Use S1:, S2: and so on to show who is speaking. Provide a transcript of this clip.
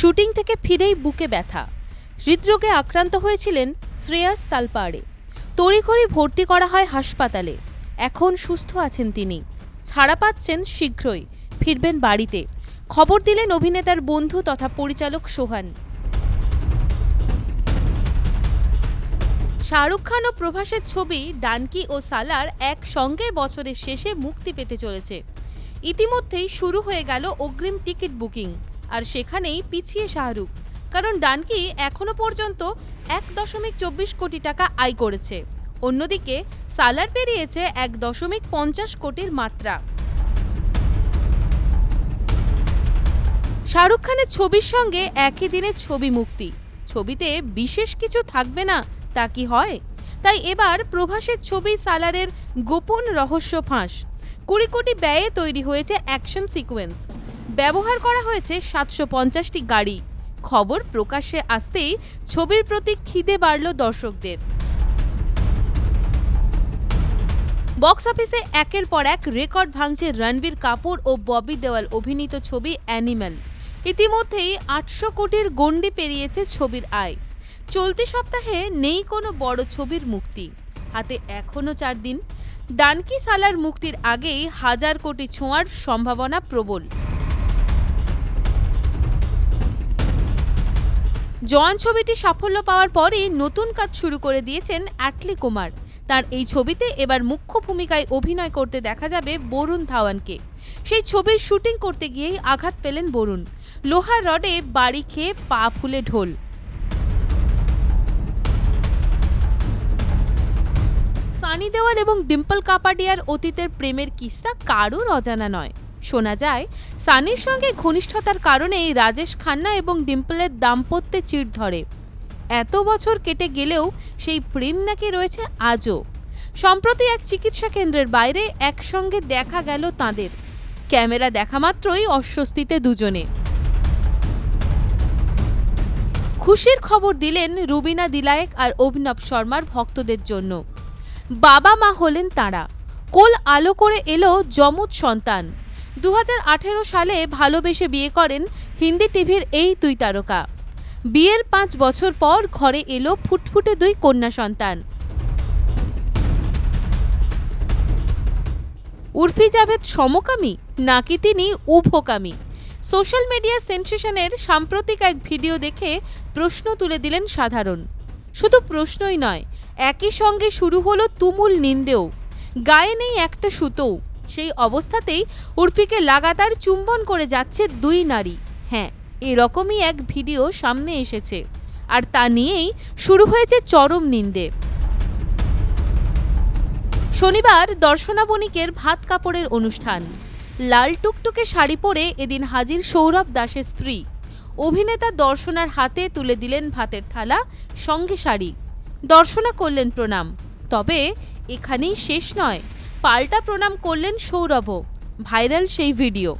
S1: Shooting থেকে ফিরেই বুকে ব্যথা। হৃদরোগে আক্রান্ত হয়েছিলেন শ্রেয়াস তালপাড়ে। তড়িঘড়ি ভর্তি করা হয় হাসপাতালে। এখন সুস্থ আছেন তিনি। ছাড়া পাচ্ছেন শীঘ্রই। ফিরবেন বাড়িতে। খবর দিলেন অভিনেতার বন্ধু তথা পরিচালক সোহান। শাহরুখ খান ও প্রভাসের ছবি ডানকি ও সালার একসঙ্গে বছরের শেষে মুক্তি পেতে চলেছে। ইতিমধ্যেই শুরু হয়ে গেল অগ্রিম টিকিট বুকিং। আর সেখানেই পিছিয়ে শাহরুখ। কারণ ডানকি এখনও পর্যন্ত এক দশমিক চব্বিশ কোটি টাকা আয় করেছে। অন্যদিকে সালার পেরিয়েছে এক দশমিক পঞ্চাশ কোটির মাত্রা। শাহরুখ খানের ছবির সঙ্গে একই দিনে ছবি মুক্তি। ছবিতে বিশেষ কিছু থাকবে না, তা কি হয়? তাই এবার প্রভাসের ছবি সালারের গোপন রহস্য ফাঁস। কুড়ি কোটি ব্যয়ে তৈরি হয়েছে অ্যাকশন সিকোয়েন্স। ব্যবহার করা হয়েছে সাতশো পঞ্চাশটি গাড়ি। খবর প্রকাশ্যে আসতেই ছবির প্রতি খিদে বাড়ল দর্শকদের। বক্স অফিসে একের পর এক রেকর্ড ভাঙছে রণবীর কাপুর ও ববি দেওয়াল অভিনীত ছবি অ্যানিম্যাল। ইতিমধ্যেই আটশো কোটির গণ্ডি পেরিয়েছে ছবির আয়। চলতি সপ্তাহে নেই কোনো বড় ছবির মুক্তি। হাতে এখনও চার দিন। ডানকি সালার মুক্তির আগেই হাজার কোটি ছোঁয়ার সম্ভাবনা প্রবল। জওয়ান ছবিটি সাফল্য পাওয়ার পরই নতুন কাজ শুরু করে দিয়েছেন অ্যাটলি কুমার। তার এই ছবিতে এবার মুখ্য ভূমিকায় অভিনয় করতে দেখা যাবে বরুণ ধাওয়ানকে। সেই ছবির শুটিং করতে গিয়েই আঘাত পেলেন বরুণ। লোহার রডে বাড়ি খেয়ে পা ফুলে ঢোল। সানি দেওয়াল এবং ডিম্পল কাপাডিয়ার অতীতের প্রেমের কিস্সা কারুর অজানা নয়। শোনা যায়, সানির সঙ্গে ঘনিষ্ঠতার কারণেই রাজেশ খান্না এবং ডিম্পলের দাম্পত্যে চিড় ধরে। এত বছর কেটে গেলেও সেই প্রেম নাকি রয়েছে আজও। সম্প্রতি এক চিকিৎসা কেন্দ্রের বাইরে একসঙ্গে দেখা গেল তাদের। ক্যামেরা দেখা মাত্রই অস্বস্তিতে দুজনে। খুশির খবর দিলেন রুবিনা দিলায়েক আর অভিনব শর্মার ভক্তদের জন্য। বাবা মা হলেন তাঁরা। কোল আলো করে এলো যমজ সন্তান। দু হাজার আঠেরো সালে ভালোবেসে বিয়ে করেন হিন্দি টিভির এই দুই তারকা। বিয়ের পাঁচ বছর পর ঘরে এলো ফুটফুটে দুই কন্যা সন্তান। উর্ফি জাভেদ সমকামী নাকি তিনি উভকামী সোশ্যাল মিডিয়া সেন্সেশনের সাম্প্রতিক এক ভিডিও দেখে প্রশ্ন তুলে দিলেন সাধারণ। শুধু প্রশ্নই নয়, একই সঙ্গে শুরু হলো তুমুল নিন্দেও। গায়ে নেই একটা সুতোও। সেই অবস্থাতেই উর্ফিকে লাগাতার চুম্বন করে যাচ্ছে দুই নারী। হ্যাঁ এরকমই এক ভিডিও সামনে এসেছে। আর তা নিয়েই শুরু হয়েছে চরম নিন্দে। শনিবার দর্শনা বণিকের ভাত কাপড়ের অনুষ্ঠান। লাল টুকটুকে শাড়ি পরে এদিন হাজির সৌরভ দাসের স্ত্রী। অভিনেতা দর্শনার হাতে তুলে দিলেন ভাতের থালা, সঙ্গে শাড়ি। দর্শনা করলেন প্রণাম। তবে এখানেই শেষ নয়। পাল্টা প্রণাম করলেন সৌরভও। ভাইরাল সেই ভিডিও।